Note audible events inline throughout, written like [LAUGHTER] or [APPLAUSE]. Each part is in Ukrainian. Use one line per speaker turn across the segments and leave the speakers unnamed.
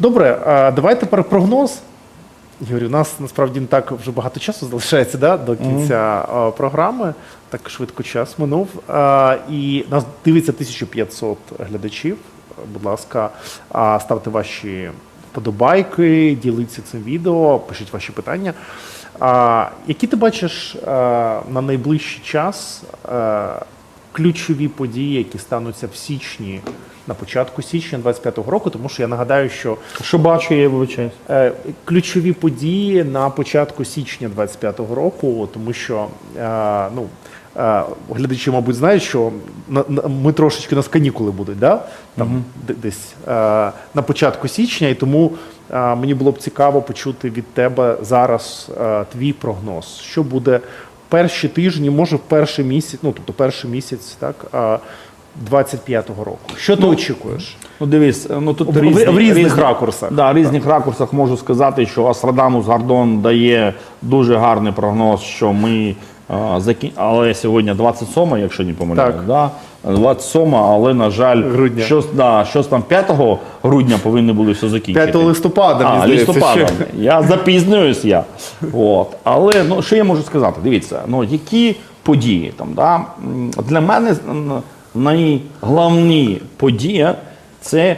Добре, а давай тепер прогноз. Юрій, у нас насправді не так вже багато часу залишається да, до кінця а, програми. Так швидко час минув. А, і нас дивиться 1500 глядачів. Будь ласка, а, ставте ваші вподобайки, діліться цим відео, пишіть ваші питання. А, які ти бачиш а, на найближчий час а, ключові події, які стануться в січні, на початку січня 25-го року? Тому що я нагадаю, що
Що бачу, я вибачаюсь.
Е, ключові події на початку січня 25-го року, тому що е, ну, е, глядачі, мабуть, знають, що на, на, ми трошечки у нас канікули будуть, да? там, де- десь е, на початку січня, і тому е, мені було б цікаво почути від тебе зараз е, твій прогноз. Що буде перші тижні, може в перший місяць, ну тобто перший місяць, так, 25-го року. Що ти очікуєш?
Ну дивись, ну тут
В-
різні,
в різних ракурсах.
Да, різних ракурсах можу сказати, що Астрадамус Гардон дає дуже гарний прогноз, що ми а, закін... але сьогодні 27, якщо не помиляюсь, да? 27, але на жаль,
Грудня.
щось, да, щось там 5 грудня повинні були все закінчити.
5 листопада, мені
А,
здається,
листопада.
ще.
Я запізнююсь я. От. Але ну, що я можу сказати? Дивіться, ну, які події там, да? Для мене м, найголовні подія це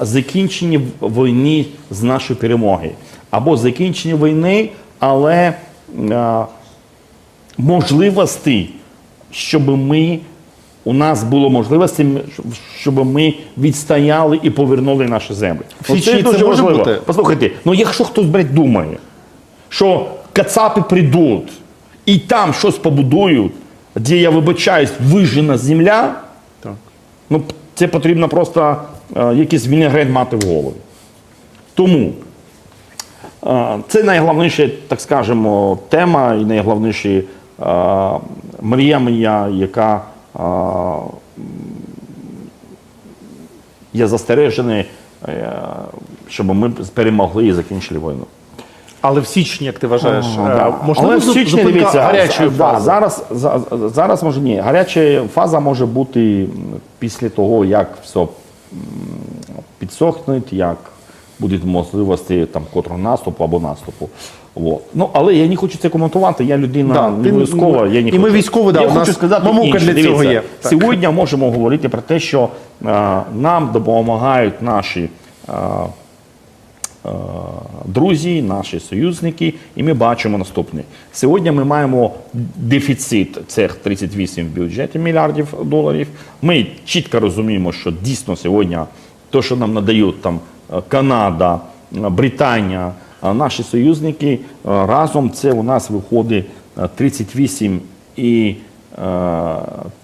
закінчення війни з нашої перемоги. Або закінчення війни, але можливості, щоб ми. У нас було можливості, щоб ми відстояли і повернули наші землі.
В січні це може бути?
Послухайте, ну якщо хтось блядь, думає, що кацапи прийдуть і там щось побудують, де я вибачаюсь, вижена земля. Ну це потрібно просто е, якийсь вінегрет мати в голові. Тому е, це найголовніша, так скажемо, тема і найголовніша е, мрія моя, яка є застережена, щоб ми перемогли і закінчили війну.
Але в січні, як ти вважаєш, е,
да.
можливо
Але в січні,
зупинка
дивіться,
гарячої
да, зараз, за- зараз може ні. Гаряча фаза може бути після того, як все м, підсохне, як будуть можливості там котрого наступу або наступу. Вот. Ну, але я не хочу це коментувати. Я людина
Да,
не
ти-
військова. Я не
і ми
хочу.
військові, да,
я
у
хочу
нас
сказати
мамука
інше.
для
Дивіться,
цього є. Так.
Сьогодні можемо говорити про те, що е, нам допомагають наші. е, друзі, наші союзники, і ми бачимо наступне. Сьогодні ми маємо дефіцит цих 38 в бюджеті мільярдів доларів. Ми чітко розуміємо, що дійсно сьогодні те, що нам надають там е, Канада, е, Британія, е, наші союзники е, разом це у нас виходить е, 38 і е,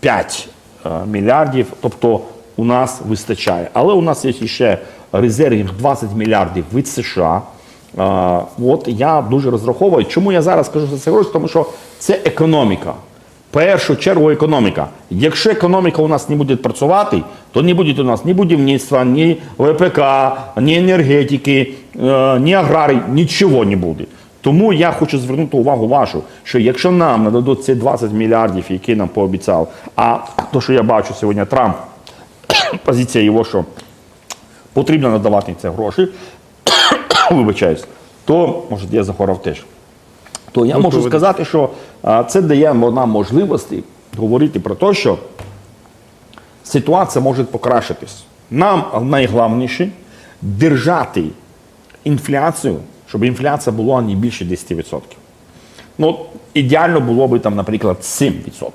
5 е, мільярдів. Тобто у нас вистачає. Але у нас є ще резервів 20 мільярдів від США. От я дуже розраховую. Чому я зараз кажу за це гроші? Тому що це економіка. Першу чергу економіка. Якщо економіка у нас не буде працювати, то не буде у нас ні будівництва, ні ВПК, ні енергетики, е, ні аграрій, нічого не буде. Тому я хочу звернути увагу вашу, що якщо нам нададуть ці 20 мільярдів, які нам пообіцяв, а то, що я бачу сьогодні, Трамп, [COUGHS] позиція його, що потрібно надавати ці гроші, [COUGHS] вибачаюсь, то може я захворав теж. То я можу
Готовий.
сказати, що а, це дає нам можливості говорити про те, що ситуація може покращитись. Нам найголовніше держати інфляцію, щоб інфляція була не більше 10%. Ну, ідеально було б там, наприклад, 7%.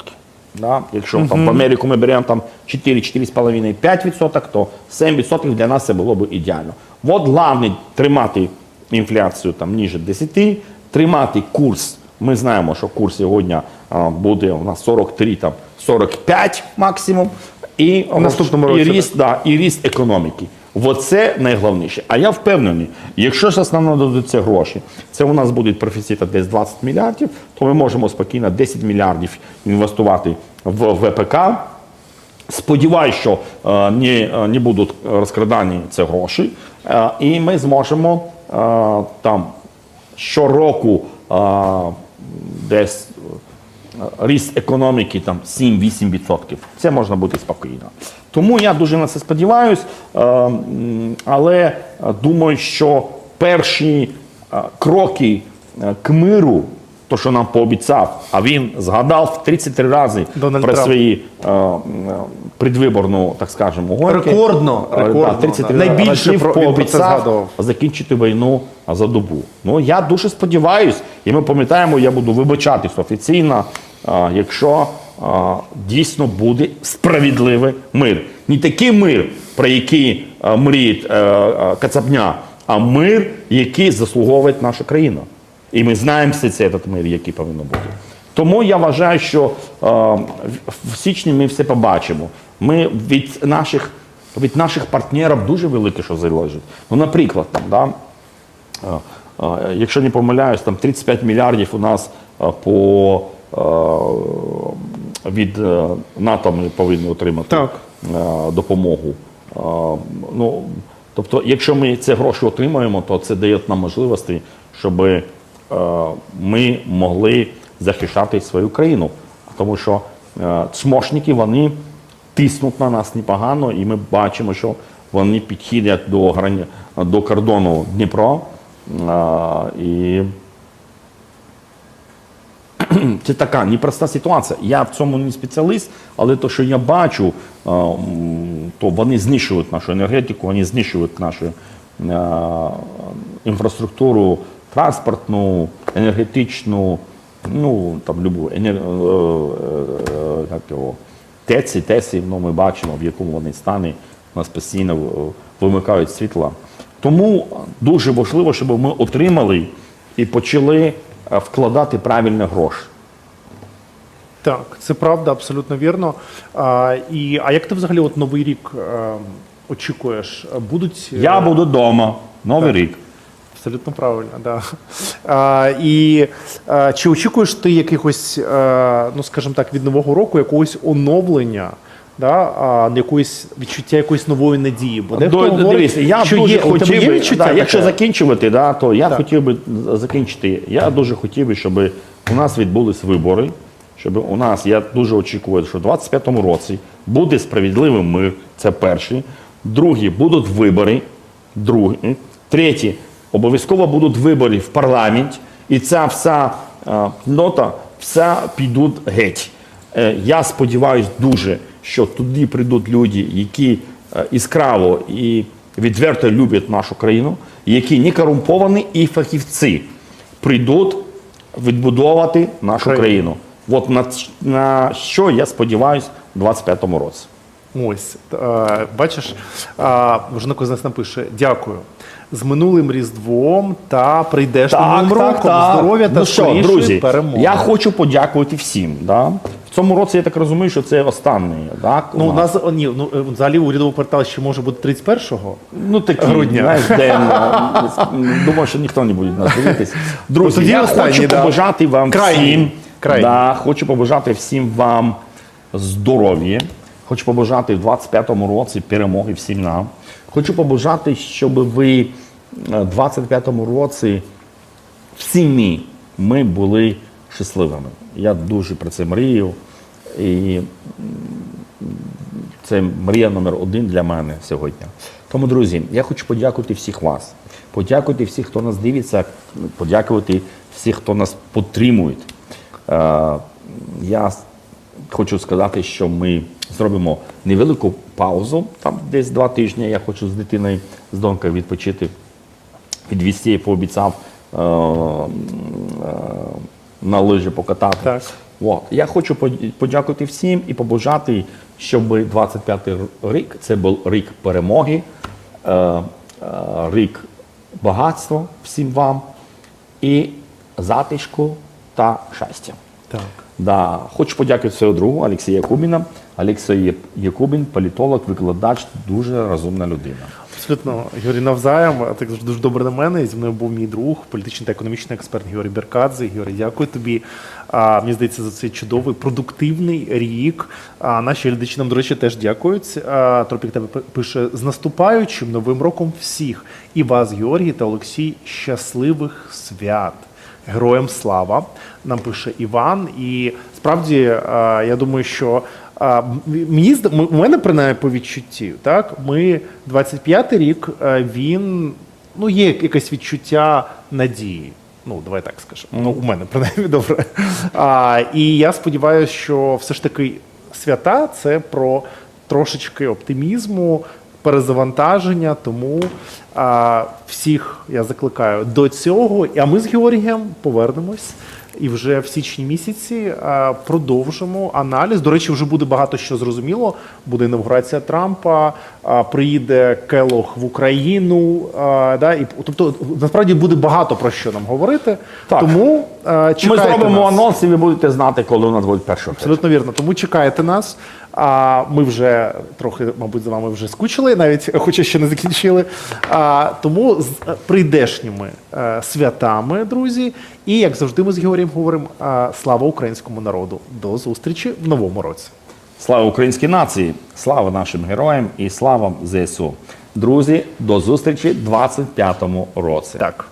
Да? Якщо там в Америку ми беремо там 4, 4,5, 5%, то 7% для нас це було б ідеально. От головне тримати інфляцію там ніже 10, тримати курс. Ми знаємо, що курс сьогодні а, буде у нас 43, там 45 максимум. І
В наступному
і
році,
ріст, да, і ріст економіки. Оце найголовніше. А я впевнений, якщо зараз нам нададуться гроші, це у нас буде профіцита десь 20 мільярдів, то ми можемо спокійно 10 мільярдів інвестувати в ВПК. Сподіваюсь, що е, не, не будуть розкрадані ці гроші, е, і ми зможемо е, там щороку е, десь ріст економіки там 7-8%. Це можна бути спокійно. Тому я дуже на це сподіваюся, але е, думаю, що перші е, кроки е, к миру, то, що нам пообіцяв, а він згадав 33 рази
Дональд
про
Трамп.
свої е, е, предвиборну, так скажемо, гонки.
Рекордно,
Е,
рекордно,
да, 33
да. Найбільше
разів
про- він про це
пообіцяв
згадував.
закінчити війну за добу. Ну я дуже сподіваюся, і ми пам'ятаємо, я буду вибачатись офіційно, якщо дійсно буде справедливий мир. Не такий мир, про який мріє е, Кацапня, а мир, який заслуговує наша країна. І ми знаємо все це этот мир, який повинен бути. Тому я вважаю, що в- січні ми все побачимо. Ми від наших, від наших партнерів дуже велике, що залежить. Ну, наприклад, там, да, якщо не помиляюсь, там 35 мільярдів у нас по від е, НАТО ми повинні отримати
Так.
е, допомогу. Е, Ну, тобто, якщо ми ці гроші отримаємо, то це дає нам можливості, щоб е, ми могли захищати свою країну. Тому що е, цмошники вони тиснуть на нас непогано, і ми бачимо, що вони підходять до, грані... до кордону Дніпро. Е, і [CLEARS THROAT] це така непроста ситуація. Я в цьому не спеціаліст, але те, що я бачу, е, то вони знищують нашу енергетику, вони знищують нашу е, інфраструктуру транспортну, енергетичну, ну там любу енер... е, як його, ТЕЦі, ТЕСі, ну, ми бачимо, в якому вони стані, у нас постійно вимикають світла. Тому дуже важливо, щоб ми отримали і почали вкладати правильні гроші.
Так, це правда, абсолютно вірно. А, і, а як ти взагалі от новий рік е, очікуєш? Будуть е,
Я буду вдома, новий рік.
Абсолютно правильно, да. А, і а, чи очікуєш ти якихось, е, ну скажімо так, від нового року якогось оновлення, да, а, якоїсь відчуття якоїсь нової надії? Бо дехто
До-
говорить,
я
що
дуже
є,
хотів
є
би,
відчуття
да, якщо закінчувати, да, то я
Так.
хотів би закінчити. Я дуже хотів би, щоб у нас відбулись вибори. Щоб у нас, я дуже очікую, що в 25-му році буде справедливий мир. Це перший. Другий будуть вибори. Другий. Третій, обов'язково будуть вибори в парламент. І ця вся е, нота, вся підуть геть. Е, Я сподіваюся дуже, що туди прийдуть люди, які е, іскраво і відверто люблять нашу країну, які не корумповані і фахівці прийдуть відбудовувати нашу
Країну.
країну. От на, на що я сподіваюся в 25-му році.
Ось, е, бачиш, е, вже на нас напише дякую. З минулим Різдвом та прийдеш новим роком. Здоров'я та
ну що, друзі,
перемоги.
я хочу подякувати всім. Да? Цьому році я так розумію, що це останній. Так,
Ну, у нас ні, ну е, взагалі урядовий портал ще може бути 31-го.
Ну, такі,
грудня.
знаєш, [LAUGHS] день. Думаю, що ніхто не буде нас дивитись. [LAUGHS] Друзі, я
останній,
хочу
да.
побажати вам
Крайній.
всім.
Крайній.
Да, хочу побажати всім вам здоров'я. Хочу побажати в 25-му році перемоги всім нам. Хочу побажати, щоб ви е, в 25-му році всі ми, ми були щасливими. Я дуже про це мрію. І це мрія номер один для мене сьогодні. Тому, друзі, я хочу подякувати всіх вас, подякувати всіх, хто нас дивиться, подякувати всіх, хто нас підтримує. Е, Я хочу сказати, що ми зробимо невелику паузу, там десь два тижні. Я хочу з дитиною, з донькою відпочити я пообіцяв е, е, на лижі покатати.
Так.
От. Я хочу под- подякувати всім і побажати, щоб 25-й рік це був рік перемоги, е, е, рік багатства всім вам і затишку та щастя.
Так.
Да. Хочу подякувати своєму другу Олексія Якубіна. Олексій Якубін, політолог, викладач, дуже розумна людина.
Абсолютно, Георгій навзаєм. Так завжди дуже добре на мене. Зі мною був мій друг, політичний та економічний експерт Георгій Беркадзе. Георгій, дякую тобі. А, мені здається, за цей чудовий, продуктивний рік. А, наші глядачі нам, до речі, теж дякують. А, Тропік тебе пише з наступаючим новим роком всіх. І вас, Георгій та Олексій, щасливих свят. Героям слава, нам пише Іван. І справді я думаю, що м- мені у мене принаймні по відчутті, так ми 25-й рік. е, Він ну є якесь відчуття надії. Ну, давай так скажемо. Ну, у мене принаймні [LAUGHS] добре. А, і я сподіваюся, що все ж таки свята це про трошечки оптимізму, перезавантаження. Тому а, всіх я закликаю до цього. А ми з Георгієм повернемось. І вже в січні місяці продовжимо аналіз. До речі, вже буде багато що зрозуміло. Буде інавгурація Трампа, приїде Келох в Україну. Да, і, тобто, насправді буде багато про що нам говорити.
Так.
Тому а,
Ми зробимо
нас.
анонс, і ви будете знати, коли у нас буде перша.
Абсолютно вірно. Тому чекайте нас. А ми вже трохи, мабуть, за вами вже скучили, навіть хоча ще не закінчили. А, тому з е, прийдешніми е, святами, друзі. І як завжди, ми з Георгієм говоримо: а, слава українському народу. До зустрічі в новому році.
Слава українській нації, слава нашим героям і слава ЗСУ. Друзі, до зустрічі в 25-му році.
Так.